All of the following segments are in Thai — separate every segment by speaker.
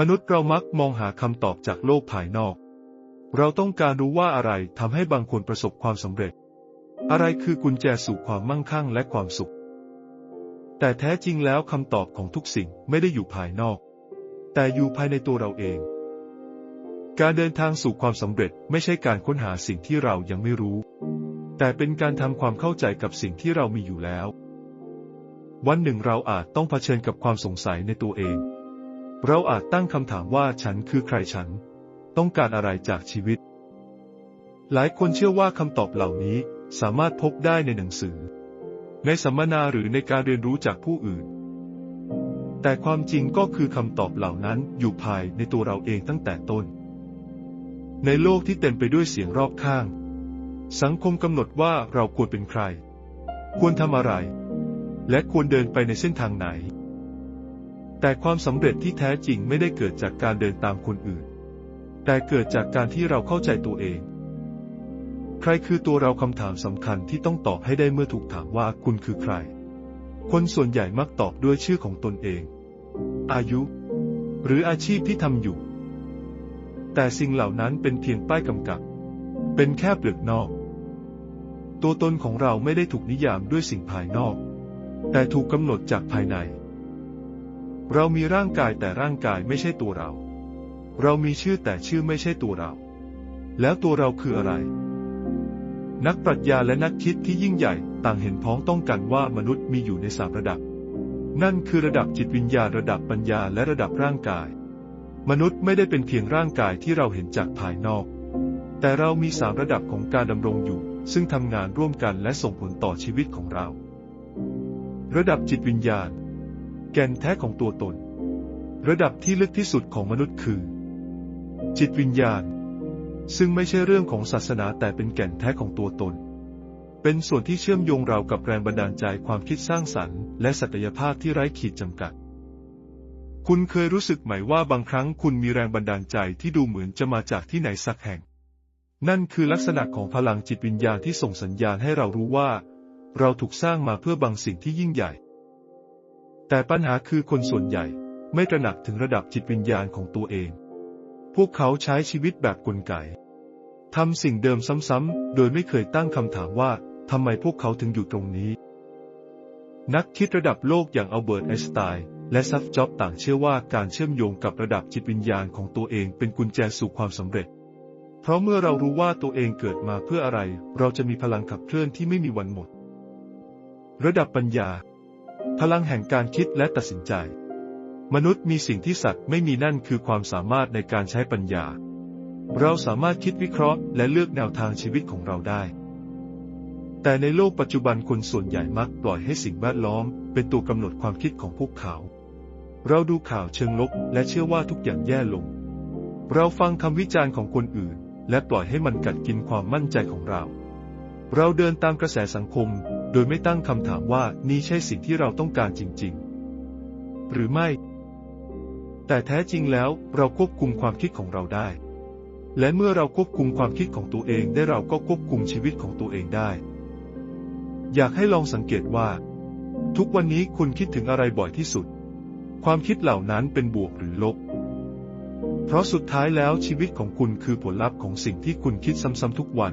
Speaker 1: มนุษย์เรามักมองหาคำตอบจากโลกภายนอก เราต้องการรู้ว่าอะไรทำให้บางคนประสบความสำเร็จ อะไรคือกุญแจสู่ความมั่งคั่งและความสุข แต่แท้จริงแล้วคำตอบของทุกสิ่งไม่ได้อยู่ภายนอก แต่อยู่ภายในตัวเราเอง การเดินทางสู่ความสำเร็จไม่ใช่การค้นหาสิ่งที่เรายังไม่รู้ แต่เป็นการทำความเข้าใจกับสิ่งที่เรามีอยู่แล้ว วันหนึ่งเราอาจต้องเผชิญกับความสงสัยในตัวเอง เราอาจตั้งคำถามว่าฉันคือใครฉัน ต้องการอะไรจากชีวิต หลายคนเชื่อว่าคำตอบเหล่านี้สามารถพบได้ในหนังสือ ในสัมมนาหรือในการเรียนรู้จากผู้อื่น แต่ความจริงก็คือคำตอบเหล่านั้นอยู่ภายในตัวเราเองตั้งแต่ต้น ในโลกที่เต็มไปด้วยเสียงรอบข้าง สังคมกำหนดว่าเราควรเป็นใคร ควรทำอะไร และควรเดินไปในเส้นทางไหน แต่ความสำเร็จที่แท้จริงไม่ได้เกิดจากการเดินตามคนอื่น แต่เกิดจากการที่เราเข้าใจตัวเอง ใครคือตัวเราคำถามสำคัญที่ต้องตอบให้ได้เมื่อถูกถามว่าคุณคือใคร คนส่วนใหญ่มักตอบด้วยชื่อของตนเอง อายุ หรืออาชีพที่ทำอยู่ แต่สิ่งเหล่านั้นเป็นเพียงป้ายกำกับ เป็นแค่เปลือกนอก ตัวตนของเราไม่ได้ถูกนิยามด้วยสิ่งภายนอก แต่ถูกกำหนดจากภายใน เรามีร่างกายแต่ร่างกายไม่ใช่ตัวเรา เรามีชื่อแต่ชื่อไม่ใช่ตัวเรา แล้วตัวเราคืออะไร นักปรัชญาและนักคิดที่ยิ่งใหญ่ต่างเห็นพ้องต้องกันว่ามนุษย์มีอยู่ในสามระดับ นั่นคือระดับจิตวิญญาณระดับปัญญาและระดับร่างกาย มนุษย์ไม่ได้เป็นเพียงร่างกายที่เราเห็นจากภายนอก แต่เรามีสามระดับของการดำรงอยู่ ซึ่งทำงานร่วมกันและส่งผลต่อชีวิตของเรา ระดับจิตวิญญาณ แก่นแท้ของตัวตน ระดับที่ลึกที่สุดของมนุษย์คือ จิตวิญญาณ ซึ่งไม่ใช่เรื่องของศาสนาแต่เป็นแก่นแท้ของตัวตน เป็นส่วนที่เชื่อมโยงเรากับแรงบันดาลใจความคิดสร้างสรรค์และศักยภาพที่ไร้ขีดจำกัด คุณเคยรู้สึกไหมว่าบางครั้งคุณมีแรงบันดาลใจที่ดูเหมือนจะมาจากที่ไหนสักแห่ง นั่นคือลักษณะของพลังจิตวิญญาณที่ส่งสัญญาณให้เรารู้ว่า เราถูกสร้างมาเพื่อบางสิ่งที่ยิ่งใหญ่ แต่ปัญหาคือคนส่วนใหญ่ไม่ตระหนักถึงระดับจิตวิญญาณของตัวเอง พวกเขาใช้ชีวิตแบบกลไกทำสิ่งเดิมซ้ำๆ โดยไม่เคยตั้งคำถามว่าทำไมพวกเขาถึงอยู่ตรงนี้ นักคิดระดับโลกอย่างอัลเบิร์ตไอน์สไตน์และซัฟจ็อบต่างเชื่อว่าการเชื่อมโยงกับระดับจิตวิญญาณของตัวเองเป็นกุญแจสู่ความสำเร็จ เพราะเมื่อเรารู้ว่าตัวเองเกิดมาเพื่ออะไร เราจะมีพลังขับเคลื่อนที่ไม่มีวันหมด ระดับปัญญา พลังแห่งการคิดและตัดสินใจ มนุษย์มีสิ่งที่สัตว์ไม่มีนั่นคือความสามารถในการใช้ปัญญา เราสามารถคิดวิเคราะห์และเลือกแนวทางชีวิตของเราได้ แต่ในโลกปัจจุบันคนส่วนใหญ่มักปล่อยให้สิ่งแวดล้อม เป็นตัวกำหนดความคิดของพวกเขา เราดูข่าวเชิงลบและเชื่อว่าทุกอย่างแย่ลง เราฟังคำวิจารณ์ของคนอื่น และปล่อยให้มันกัดกินความมั่นใจของเรา เราเดินตามกระแสสังคม โดยไม่ตั้งคำถามว่านี่ใช่สิ่งที่เราต้องการจริง ๆ หรือไม่ แต่แท้จริงแล้วเราควบคุมความคิดของเราได้ และเมื่อเราควบคุมความคิดของตัวเองได้เราก็ควบคุมชีวิตของตัวเองได้ อยากให้ลองสังเกตว่า ทุกวันนี้คุณคิดถึงอะไรบ่อยที่สุด ความคิดเหล่านั้นเป็นบวกหรือลบ เพราะสุดท้ายแล้วชีวิตของคุณคือผลลัพธ์ของสิ่งที่คุณคิดซ้ำๆทุกวัน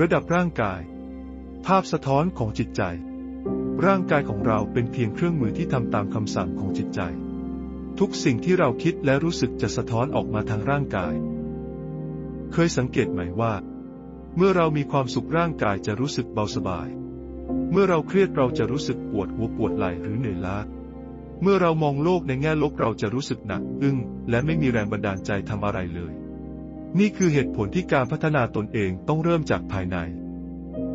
Speaker 1: ระดับร่างกาย ภาพสะท้อนของจิตใจ ร่างกายของเราเป็นเพียงเครื่องมือที่ทำตามคำสั่งของจิตใจ ทุกสิ่งที่เราคิดและรู้สึกจะสะท้อนออกมาทางร่างกาย เคยสังเกตไหมว่า เมื่อเรามีความสุขร่างกายจะรู้สึกเบาสบาย เมื่อเราเครียดเราจะรู้สึกปวดหัวปวดไหล่หรือเหนื่อยล้าเมื่อเรามองโลกในแง่ลบเราจะรู้สึกหนักอึ้งและไม่มีแรงบันดาลใจทำอะไรเลย นี่คือเหตุผลที่การพัฒนาตนเองต้องเริ่มจากภายใน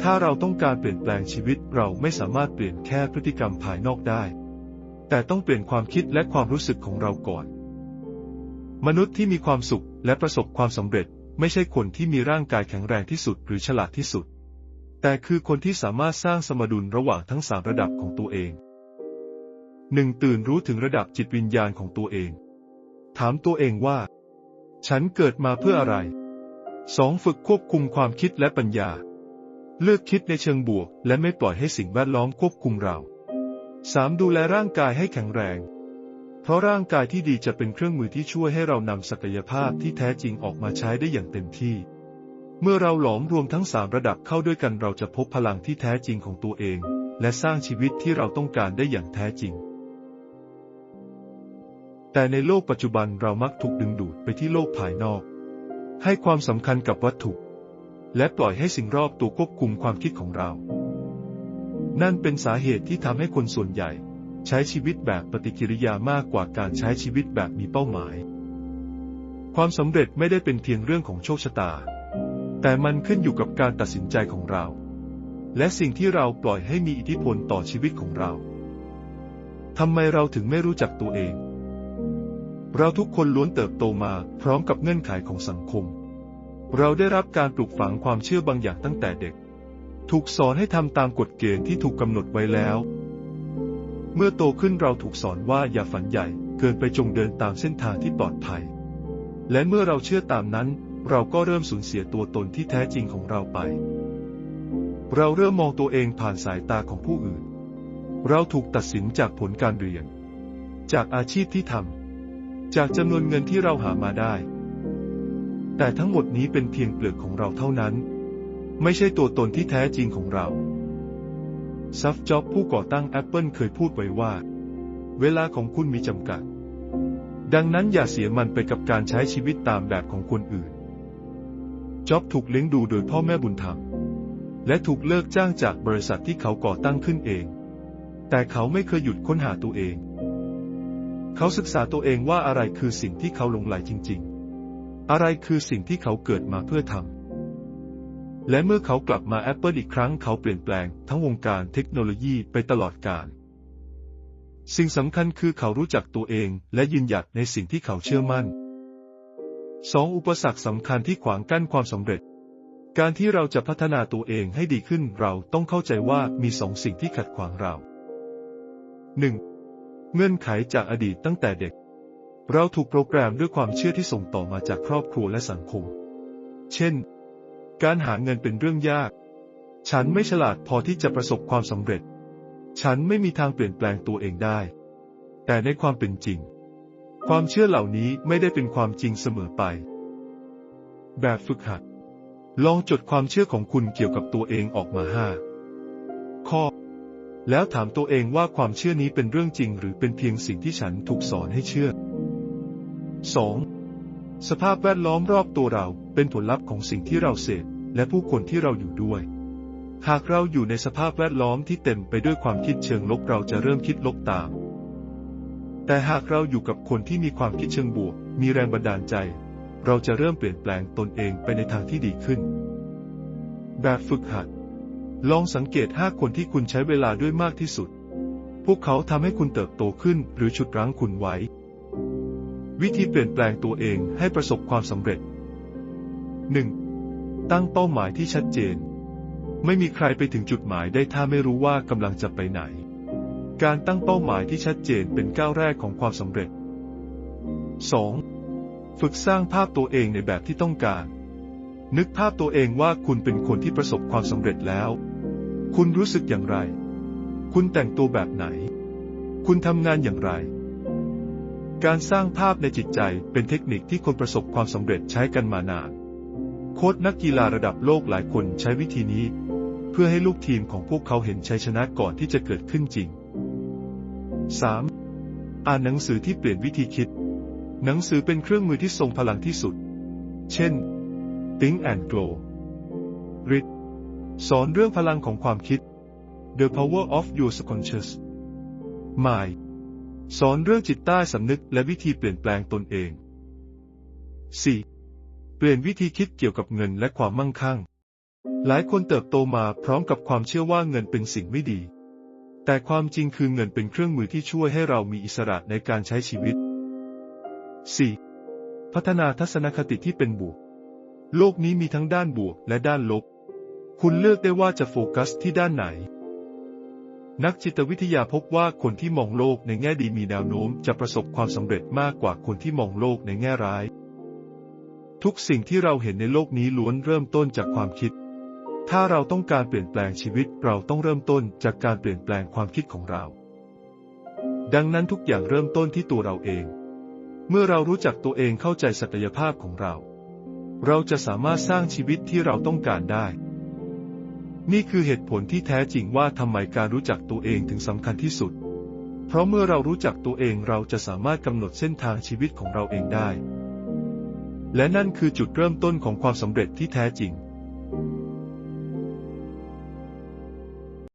Speaker 1: ถ้าเราต้องการเปลี่ยนแปลงชีวิตเราไม่สามารถเปลี่ยนแค่พฤติกรรมภายนอกได้ แต่ต้องเปลี่ยนความคิดและความรู้สึกของเราก่อน มนุษย์ที่มีความสุขและประสบความสำเร็จ ไม่ใช่คนที่มีร่างกายแข็งแรงที่สุดหรือฉลาดที่สุด แต่คือคนที่สามารถสร้างสมดุลระหว่างทั้งสามระดับของตัวเองหนึ่งตื่นรู้ถึงระดับจิตวิญญาณของตัวเอง ถามตัวเองว่า ฉันเกิดมาเพื่ออะไรสองฝึกควบคุมความคิดและปัญญา เลือกคิดในเชิงบวก และไม่ปล่อยให้สิ่งแวดล้อมควบคุมเราสามดูแลร่างกายให้แข็งแรง เพราะร่างกายที่ดีจะเป็นเครื่องมือที่ช่วยให้เรานำศักยภาพที่แท้จริงออกมาใช้ได้อย่างเต็มที่ เมื่อเราหลอมรวมทั้งสามระดับเข้าด้วยกันเราจะพบพลังที่แท้จริงของตัวเอง และสร้างชีวิตที่เราต้องการได้อย่างแท้จริง แต่ในโลกปัจจุบันเรามักถูกดึงดูดไปที่โลกภายนอก ให้ความสำคัญกับวัตถุ และปล่อยให้สิ่งรอบตัวควบคุมความคิดของเรา นั่นเป็นสาเหตุที่ทำให้คนส่วนใหญ่ ใช้ชีวิตแบบปฏิกิริยามากกว่าการใช้ชีวิตแบบมีเป้าหมาย ความสำเร็จไม่ได้เป็นเพียงเรื่องของโชคชะตา แต่มันขึ้นอยู่กับการตัดสินใจของเรา และสิ่งที่เราปล่อยให้มีอิทธิพลต่อชีวิตของเราทำไมเราถึงไม่รู้จักตัวเอง เราทุกคนล้วนเติบโตมาพร้อมกับเงื่อนไขของสังคม เราได้รับการปลูกฝังความเชื่อบางอย่างตั้งแต่เด็ก ถูกสอนให้ทำตามกฎเกณฑ์ที่ถูกกำหนดไว้แล้ว เมื่อโตขึ้นเราถูกสอนว่าอย่าฝันใหญ่ เกินไปจงเดินตามเส้นทางที่ปลอดภัย และเมื่อเราเชื่อตามนั้น เราก็เริ่มสูญเสียตัวตนที่แท้จริงของเราไป เราเริ่มมองตัวเองผ่านสายตาของผู้อื่น เราถูกตัดสินจากผลการเรียน จากอาชีพที่ทำจากจำนวนเงินที่เราหามาได้ แต่ทั้งหมดนี้เป็นเพียงเปลือกของเราเท่านั้น ไม่ใช่ตัวตนที่แท้จริงของเรา ซัฟจ็อบผู้ก่อตั้ง Apple เคยพูดไว้ว่า เวลาของคุณมีจำกัด ดังนั้นอย่าเสียมันไปกับการใช้ชีวิตตามแบบของคนอื่น จ็อบถูกเลี้ยงดูโดยพ่อแม่บุญธรรม และถูกเลิกจ้างจากบริษัทที่เขาก่อตั้งขึ้นเอง แต่เขาไม่เคยหยุดค้นหาตัวเอง เขาศึกษาตัวเองว่าอะไรคือสิ่งที่เขาหลงไหลจริงๆ อะไรคือสิ่งที่เขาเกิดมาเพื่อทำ และเมื่อเขากลับมา Apple อีกครั้งเขาเปลี่ยนแปลงทั้งวงการเทคโนโลยีไปตลอดกาล สิ่งสำคัญคือเขารู้จักตัวเองและยืนหยัดในสิ่งที่เขาเชื่อมั่นสองอุปสรรคสำคัญที่ขวางกั้นความสำเร็จ การที่เราจะพัฒนาตัวเองให้ดีขึ้นเราต้องเข้าใจว่ามีสองสิ่งที่ขัดขวางเรา 1. เงื่อนไขจากอดีตตั้งแต่เด็ก เราถูกโปรแกรมด้วยความเชื่อที่ส่งต่อมาจากครอบครัวและสังคม เช่น การหาเงินเป็นเรื่องยาก ฉันไม่ฉลาดพอที่จะประสบความสำเร็จ ฉันไม่มีทางเปลี่ยนแปลงตัวเองได้ แต่ในความเป็นจริง ความเชื่อเหล่านี้ไม่ได้เป็นความจริงเสมอไป แบบฝึกหัด ลองจดความเชื่อของคุณเกี่ยวกับตัวเองออกมาห้าข้อ แล้วถามตัวเองว่าความเชื่อนี้เป็นเรื่องจริง หรือเป็นเพียงสิ่งที่ฉันถูกสอนให้เชื่อ 2. สภาพแวดล้อมรอบตัวเราเป็นผลลัพธ์ของสิ่งที่เราเสพและผู้คนที่เราอยู่ด้วย หากเราอยู่ในสภาพแวดล้อมที่เต็มไปด้วยความคิดเชิงลบเราจะเริ่มคิดลบตาม แต่หากเราอยู่กับคนที่มีความคิดเชิงบวก มีแรงบันดาลใจ เราจะเริ่มเปลี่ยนแปลงตนเองไปในทางที่ดีขึ้น แบบฝึกหัด ลองสังเกตห้าคนที่คุณใช้เวลาด้วยมากที่สุด พวกเขาทำให้คุณเติบโตขึ้นหรือฉุดรั้งคุณไว้ วิธีเปลี่ยนแปลงตัวเองให้ประสบความสำเร็จ 1. ตั้งเป้าหมายที่ชัดเจน ไม่มีใครไปถึงจุดหมายได้ถ้าไม่รู้ว่ากำลังจะไปไหน การตั้งเป้าหมายที่ชัดเจนเป็นก้าวแรกของความสำเร็จ 2. ฝึกสร้างภาพตัวเองในแบบที่ต้องการ นึกภาพตัวเองว่าคุณเป็นคนที่ประสบความสำเร็จแล้ว คุณรู้สึกอย่างไร คุณแต่งตัวแบบไหน คุณทำงานอย่างไร การสร้างภาพในจิตใจเป็นเทคนิคที่คนประสบความสำเร็จใช้กันมานาน โค้ชนักกีฬาระดับโลกหลายคนใช้วิธีนี้ เพื่อให้ลูกทีมของพวกเขาเห็นชัยชนะก่อนที่จะเกิดขึ้นจริง 3. อ่านหนังสือที่เปลี่ยนวิธีคิด หนังสือเป็นเครื่องมือที่ทรงพลังที่สุด เช่น Think and Grow Read สอนเรื่องพลังของความคิด The Power of Your Subconscious Mind สอนเรื่องจิตใต้สำนึกและวิธีเปลี่ยนแปลงตนเอง 4. เปลี่ยนวิธีคิดเกี่ยวกับเงินและความมั่งคั่ง หลายคนเติบโตมาพร้อมกับความเชื่อว่าเงินเป็นสิ่งไม่ดี แต่ความจริงคือเงินเป็นเครื่องมือที่ช่วยให้เรามีอิสระในการใช้ชีวิต 4. พัฒนาทัศนคติที่เป็นบวก โลกนี้มีทั้งด้านบวกและด้านลบ คุณเลือกได้ว่าจะโฟกัสที่ด้านไหน นักจิตวิทยาพบว่าคนที่มองโลกในแง่ดีมีแนวโน้มจะประสบความสำเร็จมากกว่าคนที่มองโลกในแง่ร้าย ทุกสิ่งที่เราเห็นในโลกนี้ล้วนเริ่มต้นจากความคิด ถ้าเราต้องการเปลี่ยนแปลงชีวิตเราต้องเริ่มต้นจากการเปลี่ยนแปลงความคิดของเรา ดังนั้นทุกอย่างเริ่มต้นที่ตัวเราเอง เมื่อเรารู้จักตัวเองเข้าใจศักยภาพของเรา เราจะสามารถสร้างชีวิตที่เราต้องการได้ นี่คือเหตุผลที่แท้จริงว่าทำไมการรู้จักตัวเองถึงสำคัญที่สุด เพราะเมื่อเรารู้จักตัวเองเราจะสามารถกำหนดเส้นทางชีวิตของเราเองได้ และนั่นคือจุดเริ่มต้นของความสำเร็จที่แท้จริง